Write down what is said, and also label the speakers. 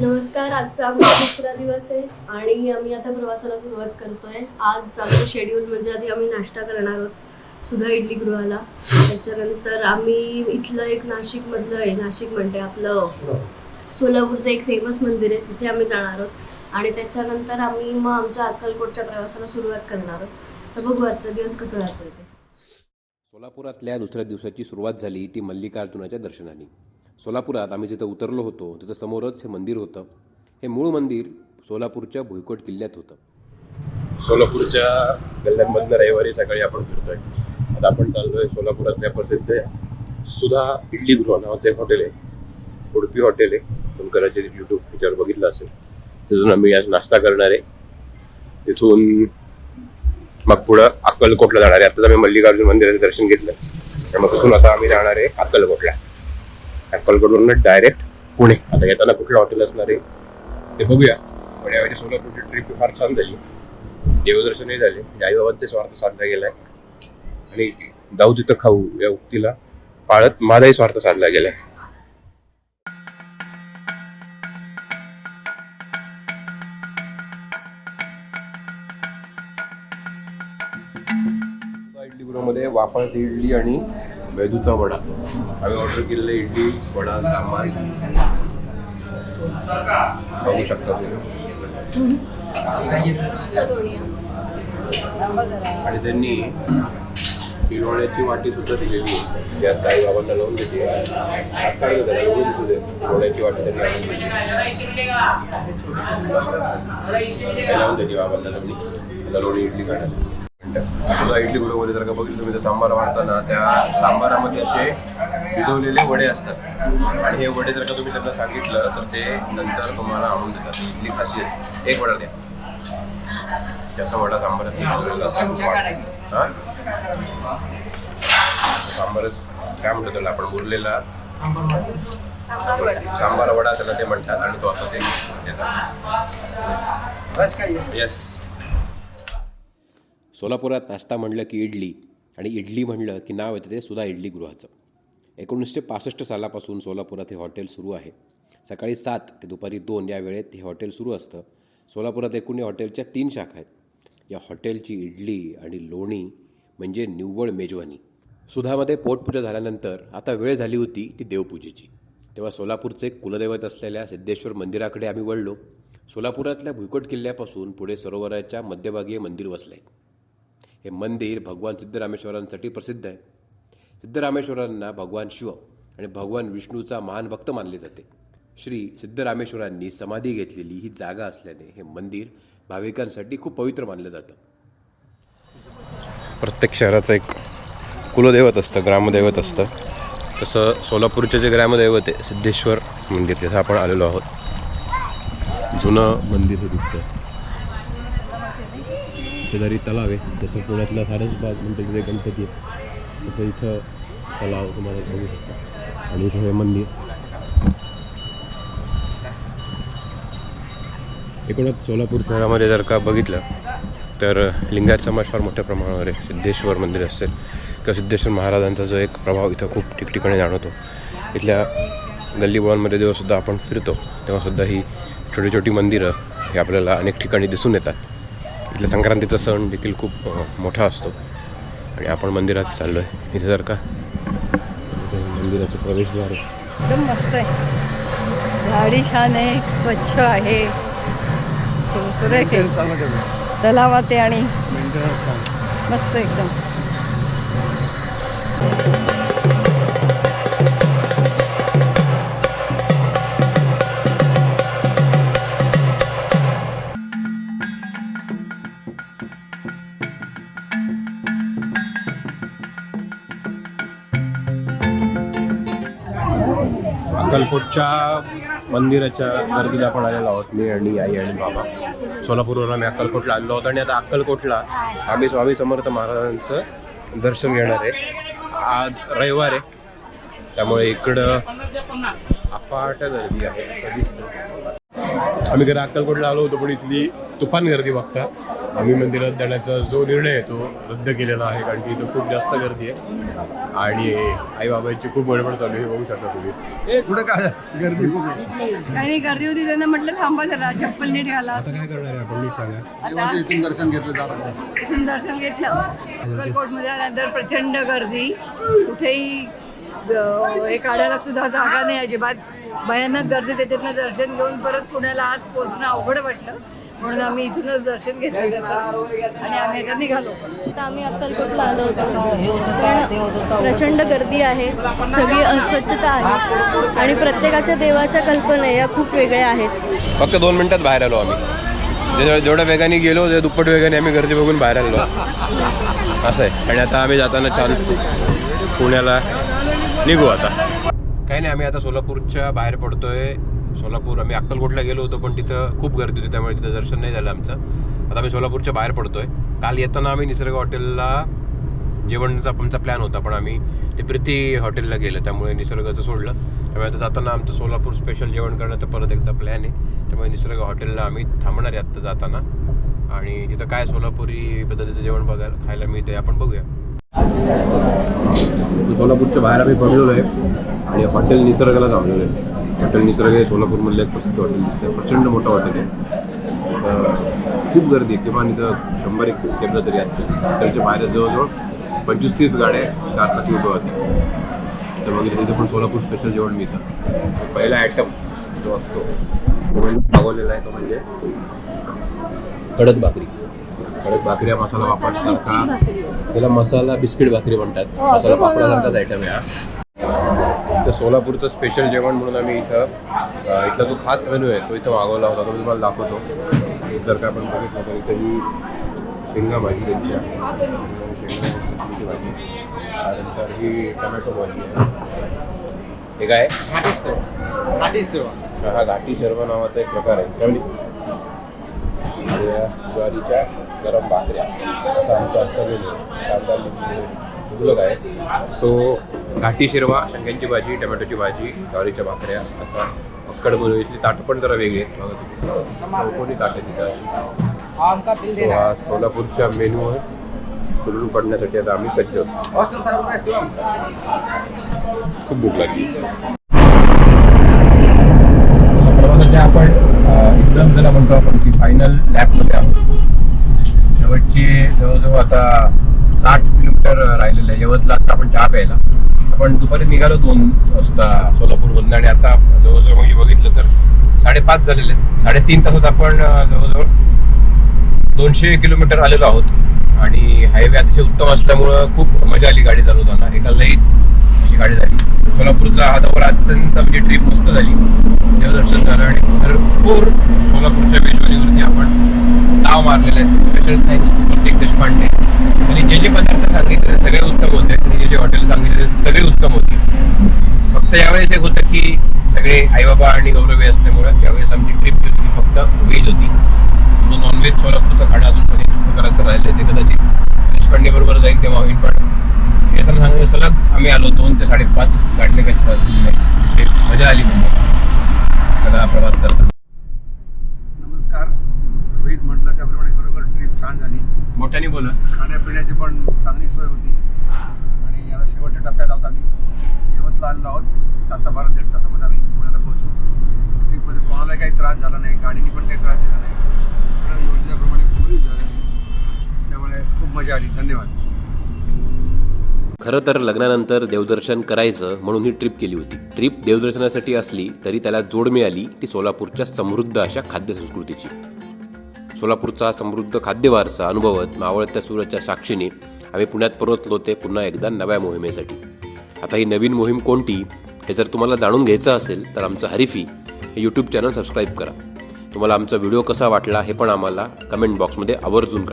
Speaker 1: नमस्कार आजचा आमचा दुसरा दिवस आहे आणि आम्ही आता प्रवासाला सुरुवात करतोय. आज आमचं शेड्यूल म्हणजे आधी आम्ही नाश्ता करणार आहोत सुधा इडली गृहाला. त्याच्यानंतर आम्ही इथलं एक नाशिकमधलं आहे नाशिक म्हणते आपलं सोलापूरचं एक फेमस मंदिर आहे तिथे आम्ही जाणार आहोत. आणि त्याच्यानंतर आम्ही मग आमच्या अक्कलकोटच्या प्रवासाला सुरुवात करणार आहोत. तर बघू आजचा दिवस कसा जातोय ते.
Speaker 2: सोलापुरातल्या दुसऱ्या दिवसाची सुरुवात झाली ती मल्लिकार्जुनाच्या दर्शनाने. सोलापुरात आम्ही जिथं उतरलो होतो तिथं समोरच हे मंदिर होतं. हे मूळ मंदिर सोलापूरच्या भुईकोट किल्ल्यात होतं.
Speaker 3: सोलापूरच्या गल्ल्यांमधनं रविवारी सकाळी आपण फिरतोय. आता आपण चाललोय सोलापुरातल्या प्रसिद्ध सुधा इडली गृह नावाचं एक हॉटेल आहे. उडपी हॉटेल आहे. तुम्ही कदाचित यूट्यूब पिक्चर बघितलं असेल. तिथून आम्ही आज नाश्ता करणार आहे. तिथून मग पुढं अक्कलकोटला जाणार आहे. आता आम्ही मल्लिकार्जुन मंदिराचं दर्शन घेतलं. तर मग तिथून आता आम्ही जाणार आहे अक्कलकोटला. अक्कलकोटवरून डायरेक्ट पुणे. आता येताना कुठलं हॉटेल असणार आहे? ते बघूया. पण यावेळी सोलापूरची ट्रिप फार छान झाली. देवदर्शनही झाले. आईबाबांचे स्वार्थ साधला गेलाय. आणि जाऊ तिथं खाऊ या उक्तीला पाळत माझाही स्वार्थ साधला गेलाय. इडली गृहमध्ये वाफाळती इडली आणि मेदूचा वडा. आम्ही ऑर्डर केलेले इडली वडा सांबार. बघू शकता तुम्ही. आणि त्यांनी लोण्याची वाटी सुद्धा दिलेली आहे. त्यात काही बाबांना लावून देते. आज काढलं त्याला एवढं दिसू दे. वाटी त्यांनी काय लावून देते बाबांना लोणी आता लोणी इडली काढायला सुद्धा इडली गुरुमध्ये जर का बघितलं तुम्ही? तर सांबार वाढताना त्या सांबारामध्ये असे भिजवलेले वडे असतात. आणि हे वडे जर का तुम्ही त्यांना सांगितलं तर ते नंतर तुम्हाला आणून देतात. इडली खासियत एक वडा द्या. त्याचा वडा सांबारात. हा? सांबारच काय म्हणतो त्याला? आपण बोललेला. सांबार वडा. त्याला ते म्हणतात आणि तो असं ते येस
Speaker 2: सोलापुरात नाश्ता म्हणलं की इडली आणि इडली म्हणलं की नाव येतं ते सुधा इडली गृहाचं. एकोणीसशे पासष्ट सालापासून सोलापुरात हे हॉटेल सुरू आहे. सकाळी सात ते दुपारी दोन या वेळेत हे हॉटेल सुरू असतं. सोलापुरात एकूण या हॉटेलच्या तीन शाखा आहेत. या हॉटेलची इडली आणि लोणी म्हणजे निव्वळ मेजवानी. सुधामध्ये पोटपूजा झाल्यानंतर आता वेळ झाली होती ती देवपूजेची. तेव्हा सोलापूरचे कुलदैवत असलेल्या सिद्धेश्वर मंदिराकडे आम्ही वळलो. सोलापुरातल्या भुईकोट किल्ल्यापासून पुढे सरोवराच्या मध्यभागीय मंदिर वसलं आहे हे मंदिर भगवान सिद्धरामेश्वरांसाठी प्रसिद्ध आहे. सिद्धरामेश्वरांना भगवान शिव आणि भगवान विष्णूचा महान भक्त मानले जाते. श्री सिद्धरामेश्वरांनी समाधी घेतलेली ही जागा असल्याने हे मंदिर भाविकांसाठी खूप पवित्र मानलं जातं.
Speaker 3: प्रत्येक शहराचं एक कुलदैवत असतं ग्रामदैवत असतं. तसं सोलापूरचे जे ग्रामदैवत आहे सिद्धेश्वर मंदिर तिथं आपण आलेलो आहोत. जुनं मंदिर हे दिसतं शेजारी तलाव आहे. जसं पुण्यातला सारसबाग म्हणतो तिथे गणपती आहे. तसं इथं तलाव तुम्हाला बघू शकता. आणि इथं हे मंदिर. एकूणच सोलापूर शहरामध्ये जर का बघितलं तर लिंगायत समाज फार मोठ्या प्रमाणावर आहे. सिद्धेश्वर मंदिर असेल किंवा सिद्धेश्वर महाराजांचा जो एक प्रभाव इथं खूप ठिकठिकाणी जाणवतो. इथल्या गल्लीबोळांमध्ये जेव्हासुद्धा आपण फिरतो तेव्हासुद्धा ही छोटी छोटी मंदिरं हे आपल्याला अनेक ठिकाणी दिसून येतात. इथल्या संक्रांतीचा सण देखील खूप मोठा असतो. आणि आपण मंदिरात चाललो आहे इथे जर का मंदिराचं प्रवेशद्वार
Speaker 4: एकदम मस्त आहे. झाडी छान आहे स्वच्छ आहे. सुरेख आहे. तलावात आहे आणि मस्त एकदम.
Speaker 3: सोलापूरच्या मंदिराच्या गर्दीला आपण आलेलो आहोत? मी आणि आई आणि बाबा. सोलापूरवरून आम्ही अक्कलकोटला आलेलो आहोत आणि आता अक्कलकोटला आम्ही स्वामी समर्थ महाराजांचं दर्शन घेणार आहे. आज रविवार आहे. त्यामुळे इकडं अफाट गर्दी आहे. दिसतं आम्ही घरी अक्कलकोटला आलो होतो पण इथली तुफान गर्दी बघता. आम्ही मंदिरात जाण्याचा जो निर्णय आहे तो रद्द केलेला आहे कारण की इथं खूप जास्त गर्दी आहे. आणि आई बाबांची खूप गडबड चालू आहे हे बघू शकता तुम्ही.
Speaker 5: पुढे काय गर्दी? खूप आहे.
Speaker 4: काही नाही गर्दी होती त्यांना म्हटलं थांबा जरा चप्पल नीट घाला.
Speaker 3: आता काय करणार आहे आपण? नीट सांगा.
Speaker 4: आता
Speaker 5: इथून दर्शन घेतलं जातं
Speaker 4: इथून दर्शन घेतलं. आल्यानंतर प्रचंड गर्दी. कुठेही अं, हे काढायला सुद्धा जागा नाही अजिबात. भयानक गर्दी त्याच्यातनं दर्शन घेऊन परत पुण्याला आज पोहोचणं अवघड वाटलं. म्हणून आम्ही इथूनच दर्शन घेतलं त्याचं. आणि आम्ही आता निघालो.
Speaker 1: आता आम्ही अक्कलकोटला आलो होतो. पण प्रचंड गर्दी आहे. सगळी अस्वच्छता आहे. आणि प्रत्येकाच्या देवाच्या कल्पना या खूप वेगळ्या आहेत.
Speaker 3: फक्त दोन मिनिटात बाहेर आलो आम्ही. जेवढ्या वेगाने गेलो ते दुप्पट वेगाने आम्ही गर्दी बघून बाहेर आलो. असं आहे. आणि आता आम्ही जाताना छान पुण्याला निघू आता. काही नाही आम्ही आता सोलापूरच्या बाहेर पडतोय. सोलापूर आम्ही अक्कलकोटला गेलो होतो पण तिथं खूप गर्दी होती त्यामुळे तिथं दर्शन नाही झालं आमचं. आता आम्ही सोलापूरच्या बाहेर पडतोय. काल येताना आम्ही निसर्ग हॉटेलला जेवणचा आमचा प्लॅन होता पण आम्ही ते प्रीती हॉटेलला गेलं त्यामुळे निसर्गाचं सोडलं. त्यामुळे आता जाताना आमचं सोलापूर स्पेशल जेवण करण्याचा परत एकदा प्लॅन आहे. त्यामुळे निसर्ग हॉटेलला आम्ही थांबणार आहे आत्ता जाताना. आणि तिथं काय सोलापुरी पद्धतीचं जेवण बघायला खायला मिळते आपण बघूया. सोलापूरच्या बाहेर आम्ही पडलेलो आहे. आणि हॉटेल निसर्गाला जावलेलं आहे. हॉटेल निसर्ग हे सोलापूरमधलं एक प्रसिद्ध हॉटेल दिसतं प्रचंड मोठं हॉटेल आहे. खूप गर्दी आहे. किमान इथं शंभर एक केंद्र तरी असतील. हॉटेलच्या बाहेर जवळजवळ पंचवीस तीस गाड्या कारसाठी उभ्या होत्या तर बघितलं तिथे पण सोलापूर स्पेशल जेवण मिळतं. पहिला आयटम जो असतो तो म्हणजे मागवलेला आहे तो म्हणजे कडक भाकरी. कडक भाकरी हा मसाला वापरता त्याला मसाला बिस्किट भाकरी म्हणतात. मसाला पापडासारखाच आयटम आहे हा. तर सोलापूरचं स्पेशल जेवण म्हणून आम्ही इथं इथला जो खास मेनू आहे तो इथं मागवला होता. तो मी तुम्हाला दाखवतो. जर का आपण बघितलं तर इथं ही शेंगा भाजी त्यांची आहे. शेंगा भाजी. त्यानंतर ही टमॅटो भाजी आहे. हे काय? हा हा घाटी शर्मा नावाचा एक प्रकार आहे. त्यामुळे या ज्वारीच्या गरम भाकऱ्या. असं आमचं आजचा आहे कांदा लिंबू मुबलक आहे. सो घाटी शिरवा शेंग्यांची भाजी टमॅटोची भाजी ज्वारीच्या भाकऱ्या. असा अक्कड बोलू इथली ताटं पण जरा वेगळी आहेत. बघा तुम्ही. ताट आहे तिथं हा सोलापूरच्या मेनूवर खुलून पडण्यासाठी आता आम्ही सज्ज खूप भूक लागली प्रवासाच्या आपण अ, एकदम जर म्हणतो आपण की फायनल लॅपमध्ये आहोत? शेवटचे जवळजवळ आता साठ किलोमीटर राहिलेलं आहे. यवतला आता आपण चहा प्यायला. आपण दुपारी निघालो दोन वाजता सोलापूरमधून आणि आता जवळजवळ म्हणजे बघितलं तर साडेपाच झालेले आहेत. साडेतीन तासात आपण जवळजवळ दोनशे किलोमीटर आलेलो आहोत. आणि हायवे अतिशय उत्तम असल्यामुळं खूप मजा आली गाडी चालवताना. एका लईत अशी गाडी झाली. सोलापूरचा हा दौरा अत्यंत म्हणजे ट्रिप मस्त झाली. देवदर्शन झालं आणि भरपूर सोलापूरच्या मेजवानीवरती आपण ताव मारलेले आहेत. स्पेशल थँक्स टू प्रत्येक देशपांडे. आणि जे जे पदार्थ सांगितले सगळे उत्तम होते. आणि जे जे हॉटेल सांगितले ते सगळे उत्तम होते. फक्त यावेळेस एक होतं की सगळे आईबाबा आणि गौरवी असल्यामुळे यावेळेस आमची ट्रिप जी होती फक्त व्हेज होती. जो नॉनव्हेज सोलापूरचं खाणं अजून कोणी करायचं राहिलं ते कदाचित देशपांडे बरोबर जाईल तेव्हा होईल पण येताना सांगण्याचं सलग आम्ही आलो दोन ते साडेपाच गाडले काही मजा आली म्हणजे. सगळा प्रवास करताना.
Speaker 5: नमस्कार. रोहित म्हटलं त्याप्रमाणे खरोखर ट्रिप छान झाली.
Speaker 3: मोठ्याने बोला.
Speaker 5: खाण्यापिण्याची पण चांगली सोय होती. आणि आता शेवटच्या टप्प्यात आहोत आम्ही. यवतला आलेलो आहोत. तासाभर दीड तासामध्ये आम्ही पुण्याला पोहोचू. ट्रिपमध्ये कोणालाही काही त्रास झाला नाही गाडीने पण काही त्रास दिला नाही. सगळं योजल्याप्रमाणे सुरळीत झालं. त्यामुळे खूप मजा आली. धन्यवाद.
Speaker 2: खरं तर लग्नानंतर देवदर्शन करायचं म्हणून ही ट्रिप केली होती. ट्रिप देवदर्शनासाठी असली तरी त्याला जोड मिळाली ती सोलापूरच्या समृद्ध अशा खाद्य संस्कृतीची. सोलापूरचा समृद्ध खाद्य वारसा अनुभवत मावळत्या सूराच्या साक्षीने आम्ही पुण्यात परतलो ते पुन्हा एकदा नव्या मोहिमेसाठी. आता ही नवीन मोहीम कोणती हे जर तुम्हाला जाणून घ्यायचं असेल तर आमचं हरिफी हे यूट्यूब चॅनल सबस्क्राईब करा. तुम्हाला आमचा व्हिडिओ कसा वाटला हे पण आम्हाला कमेंट बॉक्समध्ये आवर्जून